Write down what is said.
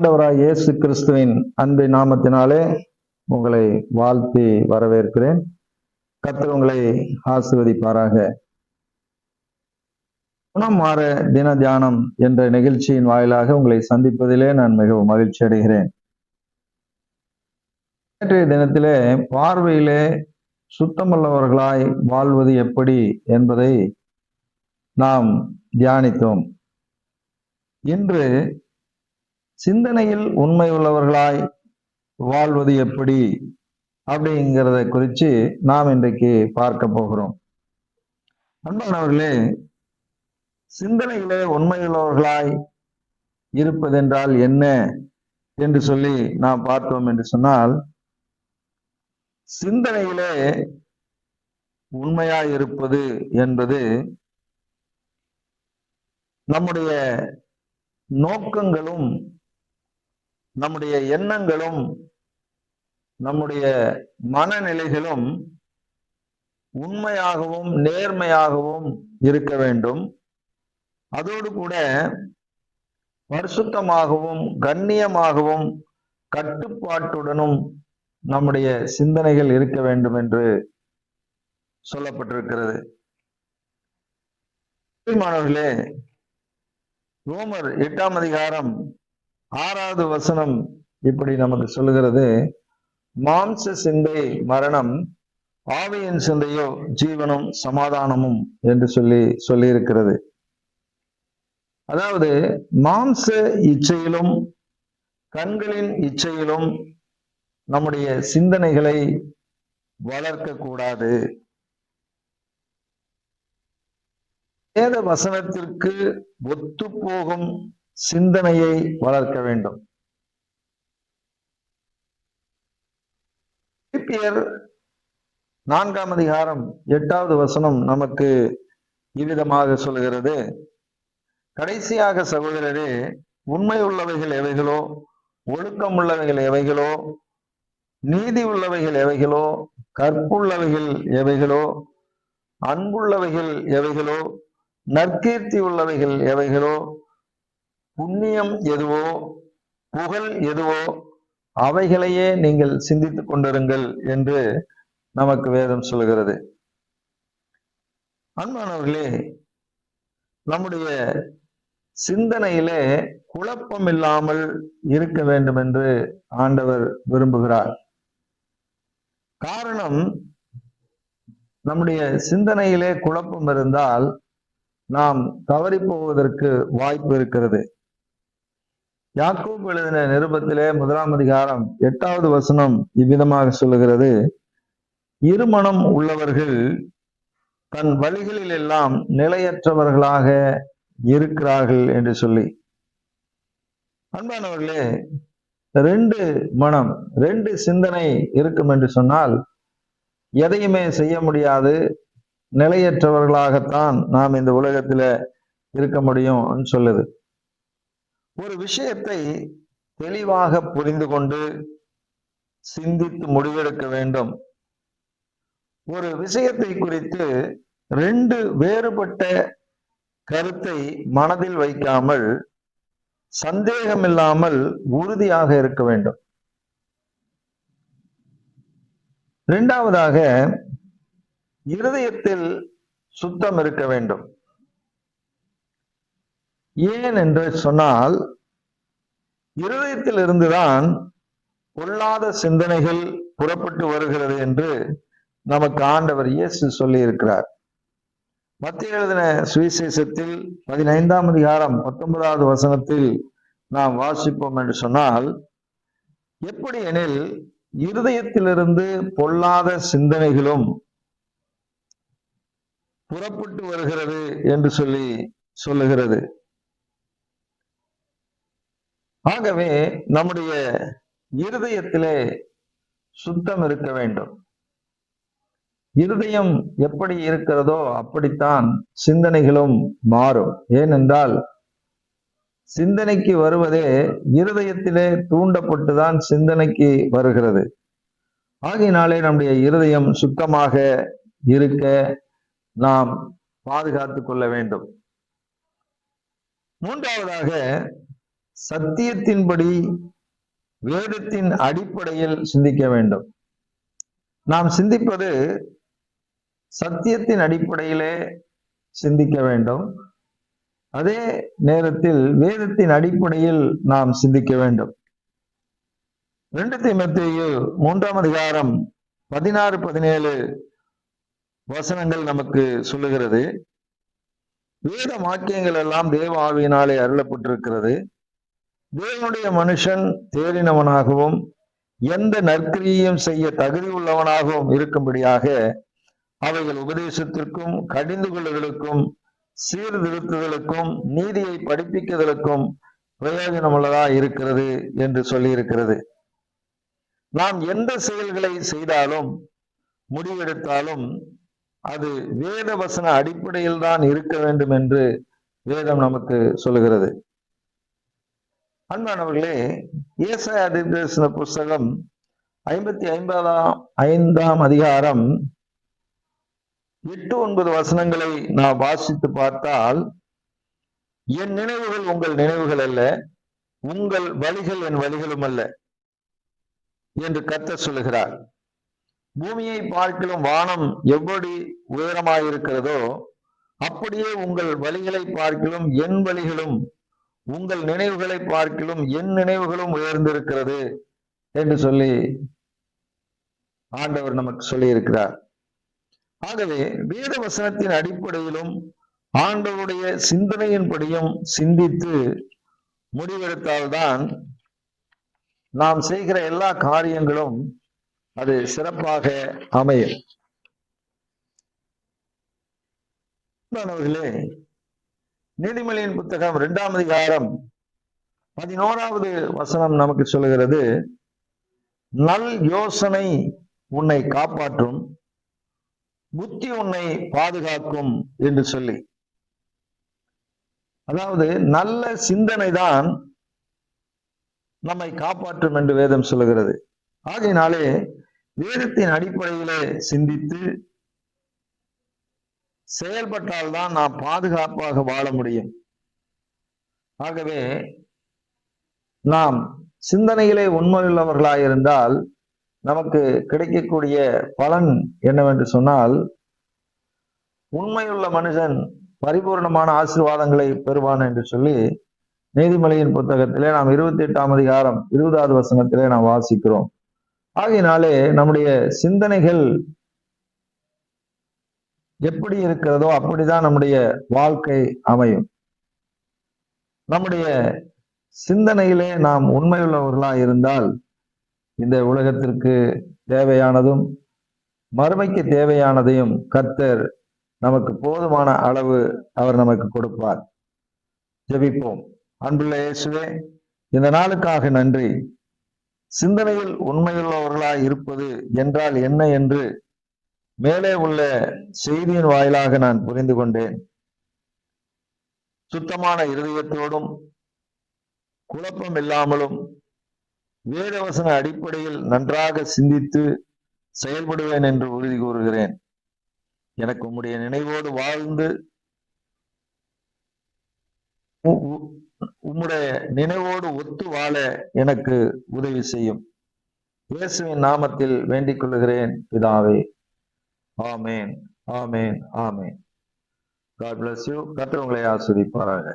ஆண்டவராய் இயேசு கிறிஸ்துவின் அன்பின் நாமத்தினாலே உங்களை வாழ்த்தி வரவேற்கிறேன். கர்த்தர் உங்களை ஆசிர்வதிப்பாராக. குணம் மாற தின தியானம் என்ற நிகழ்ச்சியின் வாயிலாக உங்களை சந்திப்பதிலே நான் மிகவும் மகிழ்ச்சி அடைகிறேன். நேற்றைய தினத்திலே பார்வையிலே சுத்தமுள்ளவர்களாய் வாழ்வது எப்படி என்பதை நாம் தியானித்தோம். இன்று சிந்தனையில் உண்மை உள்ளவர்களாய் வாழ்வது எப்படி? அப்படிங்கிறத குறித்து நாம் இன்றைக்கு பார்க்க போகிறோம். அன்பானவர்களே சிந்தனையிலே உண்மையுள்ளவர்களாய் இருப்பதென்றால் என்ன என்று சொல்லி நாம் பார்த்தோம் என்று சொன்னால் சிந்தனையிலே உண்மையாய் இருப்பது என்பது நம்முடைய நோக்கங்களும் நம்முடைய எண்ணங்களும் நம்முடைய மனநிலைகளும் உண்மையாகவும் நேர்மையாகவும் இருக்க வேண்டும். அதோடு கூட பரிசுத்தமாகவும் கண்ணியமாகவும் கட்டுப்பாட்டுடனும் நம்முடைய சிந்தனைகள் இருக்க வேண்டும் என்று சொல்லப்பட்டிருக்கிறது. மாணவர்களே ரோமர் எட்டாம் அதிகாரம் ஆறாவது வசனம் இப்படி நமக்கு சொல்லுகிறது. மாம்ச சிந்தை மரணம் ஆவியின் சிந்தையோ ஜீவனும் சமாதானமும் என்று சொல்லி சொல்லி இருக்கிறது அதாவது மாம்ச இச்சையிலும் கண்களின் இச்சையிலும் நம்முடைய சிந்தனைகளை வளர்க்க கூடாது வேத வசனத்திற்கு ஒத்து போகும் சிந்தனையை வளர்க்க வேண்டும். நான்காம் அதிகாரம் எட்டாவது வசனம் நமக்கு இவ்விதமாக சொல்கிறது கடைசியாக சகோதரரே உண்மை உள்ளவைகள் எவைகளோ ஒழுக்கம் உள்ளவைகள் எவைகளோ நீதி உள்ளவைகள் எவைகளோ கற்புள்ளவைகள் எவைகளோ அன்புள்ளவைகள் எவைகளோ நற்கீர்த்தி உள்ளவைகள் எவைகளோ புண்ணியம் எதுவோ புகழ் எதுவோ அவைகளையே நீங்கள் சிந்தித்துக் கொண்டிருங்கள் என்று நமக்கு வேதம் சொல்கிறது. அன்பானவர்களே நம்முடைய சிந்தனையிலே குழப்பம் இல்லாமல் இருக்க வேண்டும் என்று ஆண்டவர் விரும்புகிறார். காரணம் நம்முடைய சிந்தனையிலே குழப்பம் இருந்தால் நாம் தவறி போவதற்கு வாய்ப்பு இருக்கிறது. யாக்கூப் எழுதின நிருபத்திலே முதலாம் அதிகாரம் எட்டாவது வசனம் இவ்விதமாக சொல்லுகிறது. இருமணம் உள்ளவர்கள் தன் வழிகளில் எல்லாம் நிலையற்றவர்களாக இருக்கிறார்கள் என்று சொல்லி. அன்பானவர்களே ரெண்டு மனம் ரெண்டு சிந்தனை இருக்கும் என்று சொன்னால் எதையுமே செய்ய முடியாது. நிலையற்றவர்களாகத்தான் நாம் இந்த உலகத்துல இருக்க முடியும் சொல்லுது. ஒரு விஷயத்தை தெளிவாக புரிந்து கொண்டு சிந்தித்து முடிவெடுக்க வேண்டும். ஒரு விஷயத்தை குறித்து ரெண்டு வேறுபட்ட கருத்தை மனதில் வைக்காமல் சந்தேகம் இல்லாமல் உறுதியாக இருக்க வேண்டும். இரண்டாவதாக இருதயத்தில் சுத்தம் இருக்க வேண்டும். ஏன் என்று சொன்னால் இருதயத்தில் இருந்துதான் பொல்லாத சிந்தனைகள் புறப்பட்டு வருகிறது என்று நமக்கு ஆண்டவர் இயேசு சொல்லி இருக்கிறார் மத்திய எழுதின சுவிசேஷத்தில் பதினைந்தாம் அதிகாரம் பத்தொன்பதாவது வசனத்தில் நாம் வாசிப்போம் என்று சொன்னால் எப்படி எனில் இருதயத்திலிருந்து பொல்லாத சிந்தனைகளும் புறப்பட்டு வருகிறது என்று சொல்லி சொல்லுகிறது. ஆகவே நம்முடைய இருதயத்திலே சுத்தம் இருக்க வேண்டும். இருதயம் எப்படி இருக்கிறதோ அப்படித்தான் சிந்தனைகளும் மாறும். ஏனென்றால் சிந்தனைக்கு வருவதே இருதயத்திலே தூண்டப்பட்டுதான் சிந்தனைக்கு வருகிறது. ஆகையினாலே நம்முடைய இருதயம் சுத்தமாக இருக்க நாம் பாதுகாத்து கொள்ள வேண்டும். மூன்றாவதாக சத்தியத்தின்படி வேதத்தின் அடிப்படையில் சிந்திக்க வேண்டும். நாம் சிந்திப்பது சத்தியத்தின் அடிப்படையிலே சிந்திக்க வேண்டும். அதே நேரத்தில் வேதத்தின் அடிப்படையில் நாம் சிந்திக்க வேண்டும். ரெண்டு தீமத்தேயு மூன்றாம் அதிகாரம் பதினாறு பதினேழு வசனங்கள் நமக்கு சொல்லுகிறது. வேத வாக்கியங்கள் எல்லாம் தேவ ஆவியினாலே அருளப்பட்டிருக்கிறது. தேவனுடைய மனுஷன் தேறினவனாகவும் எந்த நற்கிரியையும் செய்ய தகுதி உள்ளவனாகவும் இருக்கும்படியாக அவைகள் உபதேசத்திற்கும் கடிந்து கொள்ளுதலுக்கும் சீர்திருத்துதலுக்கும் நீதியை படிப்பிக்குதலுக்கும் பிரயோஜனமுள்ளதா இருக்கிறது என்று சொல்லியிருக்கிறது. நாம் எந்த செயல்களை செய்தாலும் முடிவெடுத்தாலும் அது வேத வசன அடிப்படையில் தான் இருக்க வேண்டும் என்று வேதம் நமக்கு சொல்லுகிறது. அன்பானவர்களே ஏசாய தீர்க்கதரிசன புஸ்தகம் ஐம்பத்தி ஐம்பதாம் ஐந்தாம் அதிகாரம் எட்டு ஒன்பது வசனங்களை நான் வாசித்து பார்த்தால் என் நினைவுகள் உங்கள் நினைவுகள் அல்ல உங்கள் வழிகள் என் வழிகளும் அல்ல என்று கத்த சொல்லுகிறார். பூமியை பார்க்கிலும் வானம் எப்படி உயரமாயிருக்கிறதோ அப்படியே உங்கள் வழிகளை பார்க்கிலும் என் வழிகளும் உங்கள் நினைவுகளை பார்க்கிலும் என் நினைவுகளும் உயர்ந்திருக்கிறது என்று சொல்லி ஆண்டவர் நமக்கு சொல்லி இருக்கிறார் ஆகவே வேத வசனத்தின் அடிப்படையிலும் ஆண்டவருடைய சிந்தனையின்படியும் சிந்தித்து முடிவெடுத்தால்தான் நாம் செய்கிற எல்லா காரியங்களும் அது சிறப்பாக அமையும். மாணவர்களே நீதிமொழியின் புத்தகம் இரண்டாம் அதிகாரம் பதினோராவது வசனம் நமக்கு சொல்லுகிறது நல் யோசனை உன்னை காப்பாற்றும் புத்தி உன்னை பாதுகாக்கும் என்று சொல்லி. அதாவது நல்ல சிந்தனை தான் நம்மை காப்பாற்றும் என்று வேதம் சொல்லுகிறது. ஆகையினாலே வேதத்தின் அடிப்படையிலே சிந்தித்து செயல்பட்டால்தான் நாம் பாதுகாப்பாக வாழ முடியும். ஆகவே நாம் சிந்தனையிலே உண்மையுள்ளவர்களாயிருந்தால் நமக்கு கிடைக்கக்கூடிய பலன் என்னவென்று சொன்னால் உண்மையுள்ள மனுஷன் பரிபூர்ணமான ஆசீர்வாதங்களை பெறுவான் என்று சொல்லி நீதிமொழியின் புத்தகத்திலே நாம் இருபத்தி எட்டாம் அதிகாரம் இருபதாவது வசனத்திலே நாம் வாசிக்கிறோம். ஆகையினாலே நம்முடைய சிந்தனைகள் எப்படி இருக்கிறதோ அப்படிதான் நம்முடைய வாழ்க்கை அமையும். நம்முடைய சிந்தனையிலே நாம் உண்மையுள்ளவர்களா இருந்தால் இந்த உலகத்திற்கு தேவையானதும் மறுமைக்கு தேவையானதையும் கர்த்தர் நமக்கு போதுமான அளவு அவர் நமக்கு கொடுப்பார். ஜெபிப்போம். அன்புள்ள இயேசுவே இந்த நாளுக்காக நன்றி. சிந்தனையில் உண்மையுள்ளவர்களாய் இருப்பது என்றால் என்ன என்று மேலே உள்ள செய்தியின் வாயிலாக நான் புரிந்து கொண்டேன். சுத்தமான இருதயத்தோடும் குழப்பம் இல்லாமலும் வேதவசன அடிப்படையில் நன்றாக சிந்தித்து செயல்படுவேன் என்று உறுதி கூறுகிறேன். எனக்கு உம்முடைய நினைவோடு வாழ்ந்து உ- உ- உம்முடைய நினைவோடு ஒத்து வாழ எனக்கு உதவி செய்யும். இயேசுவின் நாமத்தில் வேண்டிக் கொள்கிறேன் பிதாவே. Amen amen amen. God bless you கர்த்தர் உங்களை ஆஸ்வதிப்பாராக